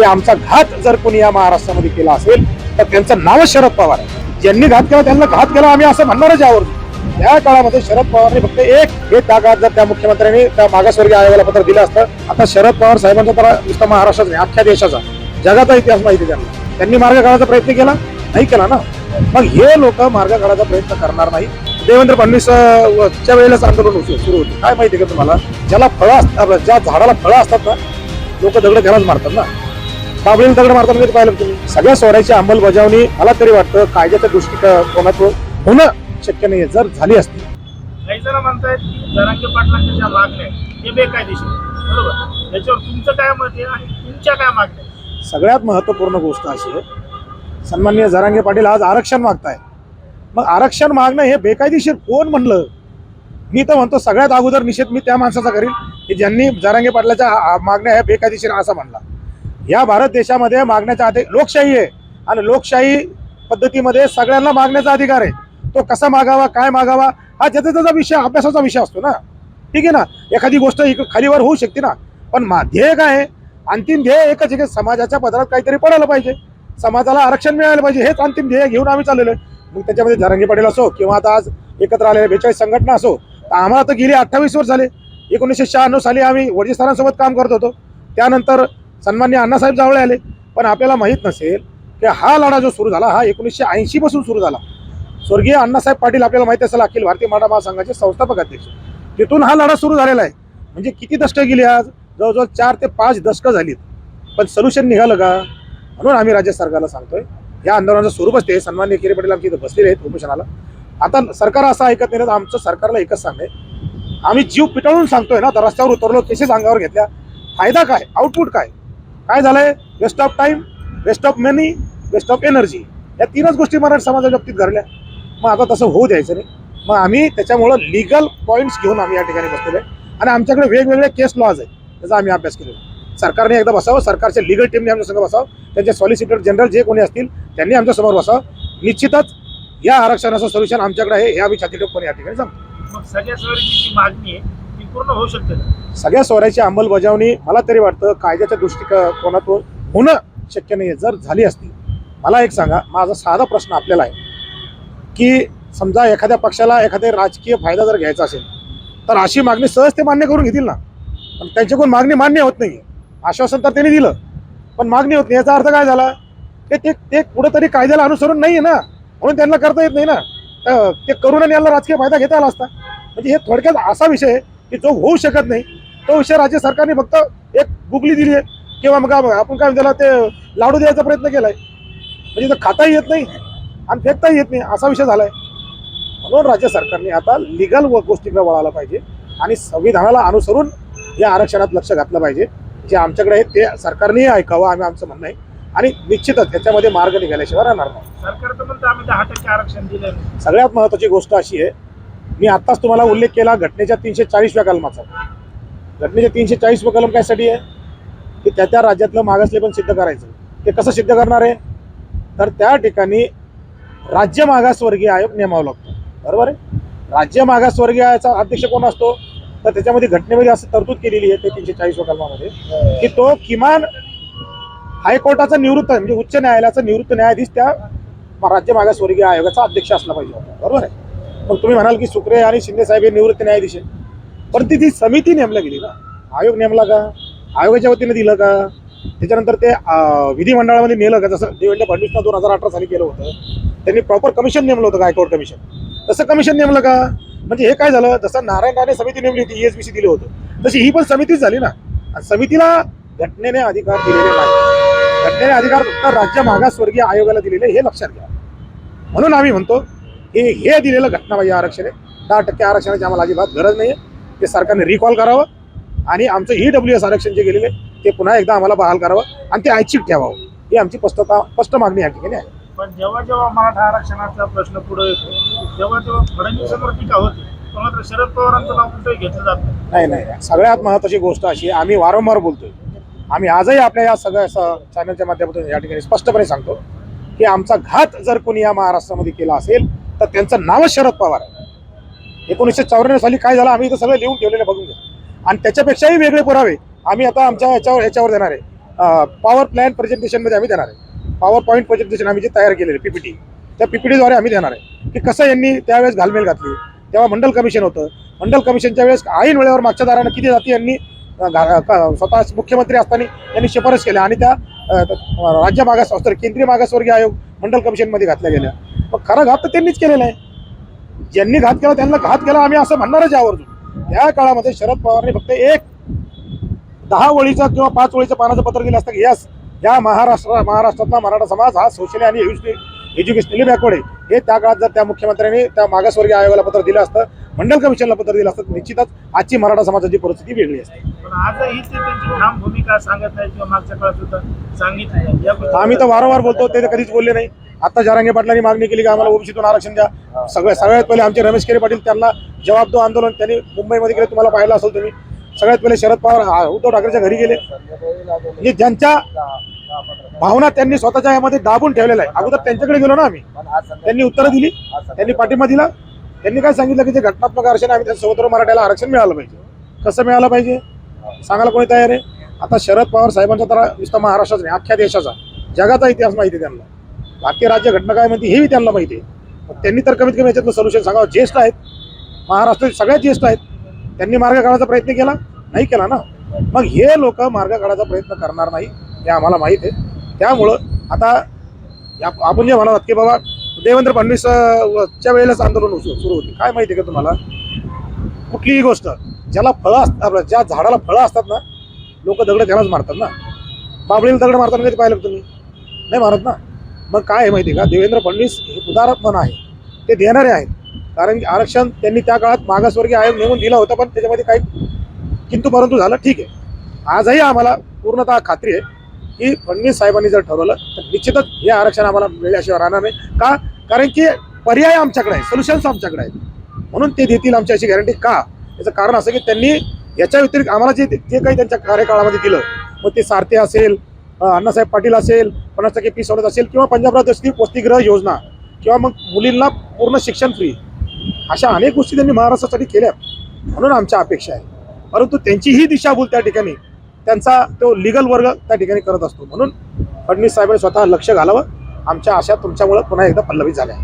की आमचा घात जर कोणी या महाराष्ट्रामध्ये केला असेल तर त्यांचं नाव शरद पवार आहे. ज्यांनी घात केला त्यांना घात केला आम्ही असं म्हणणारच यावर. त्या काळामध्ये शरद पवारने फक्त एक हे कागात जर त्या मुख्यमंत्र्यांनी त्या मागासवर्गीय आयोगाला पत्र दिलं असतं आता शरद पवार साहेबांचा तर नुसता महाराष्ट्राचा नाही अख्ख्या देशाचा. जगाचा इतिहास माहिती त्यांना त्यांनी मार्ग काढायचा प्रयत्न केला? नाही केला ना? मग हे लोक मार्ग काढायचा प्रयत्न करणार नाही. देवेंद्र फडणवीस च्या वेळेलाच आंदोलन सुरू होते. काय माहिती का तुम्हाला? ज्याला फळं असतात ज्या झाडाला फळं असतात ना लोक दगड त्यालाच मारतात ना. बाबळीला दगड मारतात म्हणजे पाहिलं तुम्ही. सगळ्या सोहऱ्याची अंमलबजावणी मला तरी वाटतं कायद्याच्या दृष्टिकोनातून होणं शक्य नाहीये. जर झाली असती. काही जण म्हणतायत की जरांगे पाटलांच्या ज्या मागण्या ते बेकायदेशीर. बरोबर? याच्यावर तुमचं काय मत आहे आणि तुमच्या काय मागण्या? सगळ्यात महत्त्वपूर्ण गोष्ट अशी आहे सन्माननीय जरांगे पाटील आज आरक्षण मागताय मग आरक्षण मागणं हे बेकायदेशीर कोण म्हणलं? मी तर म्हणतो सगळ्यात अगोदर निषेध मी त्या माणसाचा करील की ज्यांनी जरांगे पाटलाच्या मागण्या ह्या बेकायदेशीर असं म्हणला. या भारत देशामध्ये मागण्याचा अधिक लोकशाही आहे. आणि लोकशाही पद्धतीमध्ये सगळ्यांना मागण्याचा अधिकार आहे. तो कसा मागावा काय मागावा हा ज्याचा त्याचा विषय अभ्यासाचा विषय असतो ना. ठीक आहे ना? एखादी गोष्ट इकडे खालीवर होऊ शकते ना. पण मा ध्येय काय आहे? अंतिम ध्येय एकच आहे की समाजाच्या पदरात काहीतरी पडायला पाहिजे. समाजाला आरक्षण मिळायला पाहिजे. हेच अंतिम ध्येय घेऊन आम्ही चाललेलो आहे. मग त्याच्यामध्ये धरंगी पाटील असो किंवा आता आज एकत्र आलेले बेचाळीस संघटना असो तर आम्हाला तर गेली अठ्ठावीस वर्ष झाले. एकोणीसशे शहाण्णव साली आम्ही वडजी सरांसोबत काम करत होतो. त्यानंतर सन्मान्य अण्णासाहेब जावळे आले. पण आपल्याला माहीत नसेल की हा लढा जो सुरू झाला हा एकोणीसशे ऐंशीपासून सुरू झाला. स्वर्गीय अण्णासाहेब पाटील आपल्याला माहिती असेल अखिल भारतीय मराठा महासंघाचे संस्थापक अध्यक्ष. तिथून हा लढा सुरू झालेला आहे. म्हणजे किती दशकं गेली आज? जवळजवळ चार ते पाच दशकं झालीत. पण सोल्युशन निघालं का? म्हणून आम्ही राज्य सरकारला सांगतोय या आंदोलनाचं स्वरूपच ते सन्मान्य किरे पाटील आमच्या इथं बसलेले आहेत उपोषणाला. आता सरकार असं ऐकत नाही आमचं सरकारला एकच सांगणे आम्ही जीव पिटाळून सांगतोय ना तर रस्त्यावर उतरलो केसेस अंगावर घेतल्या. फायदा काय? आउटपुट काय? काय झालंय? Waste of time waste of money waste of energy या तीनच गोष्टी मराठी समाजाच्या बाबतीत घडल्या. मग आता तसं होऊ द्यायचं नाही. मग आम्ही त्याच्यामुळं लिगल पॉईंट्स घेऊन आम्ही या ठिकाणी बसलेलो आहे. आणि आमच्याकडे वेगवेगळे केस लॉज आहेत. त्याचा आम्ही अभ्यास केलेला सरकारने एकदा बसावं सरकारच्या लिगल टीमने आमच्यासंग बसावं. त्यांचे सॉलिसिटर जनरल जे कोणी असतील त्यांनी आमच्यासमोर बसावं. निश्चितच या आरक्षणाचं सोल्युशन आमच्याकडे आहे. हे आम्ही छातीठोकपणे या ठिकाणी सांगतो मग सगळ्या जी मागणी आहे. पूर्ण होऊ शकते. सगळ्या सोऱ्याची अंमलबजावणी मला तरी वाटतं कायद्याच्या दृष्टिकोनातून होणं शक्य नाही जर झाली असती मला एक सांगा माझा साधा प्रश्न आपल्याला आहे की समजा एखाद्या पक्षाला एखाद्या राजकीय फायदा जर घ्यायचा असेल तर अशी मागणी सहज ते मान्य करून घेतील ना? पण त्यांच्याकडून मागणी मान्य होत नाही आश्वासन तर त्यांनी दिलं पण मागणी होत नाही. याचा अर्थ काय झाला? ते ते ते कुठंतरी कायद्याला अनुसरून नाही आहे ना? म्हणून त्यांना करता येत नाही ना? तर ते करून आणि याला राजकीय फायदा घेता आला असता. म्हणजे हे थोडक्यात असा विषय की जो होऊ शकत नाही तो विषय राज्य सरकारने फक्त एक गुगली दिली आहे. किंवा मग आपण काय त्याला ते लाडू द्यायचा प्रयत्न केलाय. म्हणजे तर खाताही येत नाही आणि फेकताही येत नाही असा विषय झालाय. म्हणून राज्य सरकारने आता लिगल गोष्टीकडे वळायला पाहिजे आणि संविधानाला अनुसरून या आरक्षणात लक्ष घातलं पाहिजे. जे आमच्याकडे आहे ते सरकारनेही ऐकावं आम्ही आमचं म्हणणं आहे. आणि निश्चितच त्याच्यामध्ये मार्ग निघाल्याशिवाय राहणार नाही. सरकार आरक्षण सगळ्यात महत्त्वाची गोष्ट अशी आहे मी आत्ताच तुम्हाला उल्लेख केला घटनेच्या तीनशे चाळीसव्या कलमाचा. घटनेच्या तीनशे चाळीसव्या कलम कायसाठी आहे? की त्या त्या राज्यातलं मागासले पण सिद्ध करायचं. ते कसं सिद्ध करणार आहे? तर त्या ठिकाणी राज्य मागासवर्गीय आयोग नेमावा लागतो. बरोबर आहे? राज्य मागासवर्गीय आयोगाचा अध्यक्ष कोण असतो? तर त्याच्यामध्ये घटनेमध्ये असं तरतूद केलेली आहे ते तीनशे चाळीसव्या कलमामध्ये की तो किमान हायकोर्टाचा निवृत्त म्हणजे उच्च न्यायालयाचा निवृत्त न्यायाधीश त्या राज्य मागासवर्गीय आयोगाचा अध्यक्ष असला पाहिजे होता. बरोबर आहे? मग तुम्ही म्हणाल की सुक्रे आणि शिंदे साहेब हे निवृत्त न्यायाधीश आहे पण ती ती समिती नेमल्या गेली ना? आयोग नेमला का? आयोगाच्या वतीने दिलं का? त्याच्यानंतर ते विधिमंडळामध्ये नेलं का? जसं देवेंद्र फडणवीसनं दोन हजार अठरा साली केलं होतं. त्यांनी प्रॉपर कमिशन नेमलं होतं का हायकोर्ट कमिशन तसं कमिशन नेमलं का? म्हणजे हे काय झालं? जसं नारायण राणे समिती नेमली होती ईएसबीसी दिली होतं. तशी ही पण समितीच झाली ना? आणि समितीला घटनेने अधिकार दिलेले नाही. घटनेने अधिकार फक्त राज्य मागासवर्गीय आयोगाला दिलेले हे लक्षात घ्या. म्हणून आम्ही म्हणतो की हे दिलेलं घटनाबाह्य आरक्षण आहे. दहा टक्के आरक्षणाची आम्हाला अजिबात गरज नाही आहे ते सरकारने रिकॉल करावं आणि आमचं ई डब्ल्यू एस आरक्षण जे गेलेले ते पुन्हा एकदा आम्हाला बहाल करावं आणि ते ऐच्छिक ठेवावं. ही आमची स्पष्टता स्पष्ट मागणी या ठिकाणी आहे. पण जेव्हा जेव्हा मराठा आरक्षणाचा प्रश्न पुढे येतो तेव्हा तेव्हा फडणवीसांवर टीका होते मात्र शरद पवारांचं नाव कुठेही घेतलं जात नाही. नाही सगळ्यात महत्त्वाची गोष्ट अशी आहे आम्ही वारंवार बोलतोय. आम्ही आजही आपल्या या सगळ्या चॅनलच्या माध्यमातून या ठिकाणी स्पष्टपणे सांगतो की आमचा घात जर कोणी या महाराष्ट्रामध्ये केला असेल तर त्यांचं नावच शरद पवार आहे. एकोणीसशे चौऱ्याण्णव साली काय झालं आम्ही इथं सगळं लिहून ठेवलेलं बघून घ्या. आणि त्याच्यापेक्षाही वेगळे पुरावे आम्ही आता आमच्या याच्यावर ह्याच्यावर देणार आहे. पॉवर प्लॅन प्रेझेंटेशनमध्ये आम्ही देणार आहे. पॉवर पॉईंट प्रेझेंटेशन आम्ही जे तयार केलेले पीपीटी त्या पीपीटीद्वारे आम्ही देणार आहे. की कसं यांनी त्यावेळेस घालमेल घातली. तेव्हा मंडल कमिशन होतं. मंडल कमिशनच्या वेळेस ऐन वेळेवर मागच्या दारानं किती जाती यांनी स्वतः मुख्यमंत्री असताना यांनी शिफारस केल्या आणि त्या राज्य मागास केंद्रीय मागासवर्गीय आयोग मंडल कमिशनमध्ये घातल्या गेल्या. मग खरा घात तर त्यांनीच केलेला आहे. ज्यांनी घात केला त्यांना घात केला आम्ही असं म्हणणारच आवर्जून. त्या काळामध्ये शरद पवारने फक्त एक दहा ओळीचं किंवा पाच ओळीचं पानाचं पत्र दिलं असतं की यस या महाराष्ट्र महाराष्ट्रातला मराठा समाज हा सोशली आणि एज्युकेशनली बॅकवर्ड आहे. हे त्या काळात जर त्या मुख्यमंत्र्यांनी त्या मागासवर्गीय आयोगाला पत्र दिलं असतं मंडल कमिशनला पत्र दिलं असतं निश्चितच आजची मराठा समाजाची परिस्थिती वेगळी असते. आम्ही तर वारंवार बोलतो ते तर कधीच बोलले नाही. आता जरांगे पाटलांनी मागणी केली की आम्हाला ओबीसीतून आरक्षण द्या. सगळ्या सगळ्यात पहिले आमचे रमेश केरे पाटील त्यांना जवाब दो आंदोलन. त्यांनी मुंबईमध्ये गेले तुम्हाला पाहिलं असेल तुम्ही. सगळ्यात पहिले शरद पवार उद्धव ठाकरेच्या घरी गेले. म्हणजे ज्यांच्या भावना त्यांनी स्वतःच्या यामध्ये दाबून ठेवलेल्या आहे अगोदर त्यांच्याकडे गेलो ना आम्ही. त्यांनी उत्तरं दिली त्यांनी पाठिंबा दिला. त्यांनी काय सांगितलं की जे घटनात्मक आरक्षण आहे, आम्ही त्या समुद्र मराठ्याला आरक्षण मिळालं पाहिजे. कसं मिळालं पाहिजे? सांगायला कोणी तयार आहे? आता शरद पवार साहेबांचा तर नुसता महाराष्ट्राचा नाही अख्ख्या देशाचा. जगाचा इतिहास माहिती आहे त्यांना. भारतीय राज्य घटना काय म्हणते हेही त्यांना माहिती आहे. त्यांनी तर कमीत कमी याच्यातलं सोल्युशन सांगावं. ज्येष्ठ आहेत. महाराष्ट्राचे सगळ्यात ज्येष्ठ आहेत. त्यांनी मार्ग काढायचा प्रयत्न केला? नाही केला ना? मग हे लोक मार्ग काढायचा प्रयत्न करणार नाही हे आम्हाला माहीत आहे. त्यामुळं आता आपण जे म्हणालात की बाबा देवेंद्र फडणवीस च्या वेळेलाच आंदोलन सुरू होते. काय माहिती आहे का तुम्हाला? कुठलीही गोष्ट ज्याला फळं असतात ज्या झाडाला फळं असतात ना लोक दगड त्यालाच मारतात ना. बाबळीला दगड मारताना कधी म्हणजे पाहिलं तुम्ही? नाही मारत ना. मग काय आहे माहिती आहे का? देवेंद्र फडणवीस हे उदारपण आहे. ते देणारे आहेत. कारण की आरक्षण त्यांनी त्या काळात मागासवर्गीय आयोग नेमून दिला होता पण त्याच्यामध्ये काही किंतु परंतु झालं ठीक आहे. आजही आम्हाला पूर्णतः खात्री आहे की फडणवीस साहेबांनी जर ठरवलं तर निश्चितच हे आरक्षण आम्हाला मिळल्याशिवाय राहणार नाही. का? कारण की पर्याय आमच्याकडे आहे सोल्युशन्स आमच्याकडे आहेत. म्हणून ते देतील आमची अशी गॅरंटी का? याचं कारण असं की त्यांनी याच्या व्यतिरिक्त आम्हाला जे जे काही त्यांच्या कार्यकाळामध्ये दिलं मग ते सारथे असेल अण्णासाहेब पाटील असेल पन्नास टक्के फी सवलत असेल किंवा पंजाबराव दस्ती पोस्तिग्रह योजना किंवा मग मुलींना पूर्ण शिक्षण फ्री अशा अनेक गोष्टी त्यांनी महाराष्ट्रासाठी केल्या. म्हणून आमच्या अपेक्षा आहे. परंतु त्यांची ही दिशाभूल त्या ठिकाणी त्यांचा तो लिगल वर्ग त्या ठिकाणी करत असतो. म्हणून फडणवीस साहेबांनी स्वतः लक्ष घालावं. आमच्या आशा तुमच्यामुळं पुन्हा एकदा पल्लवी झाल्या.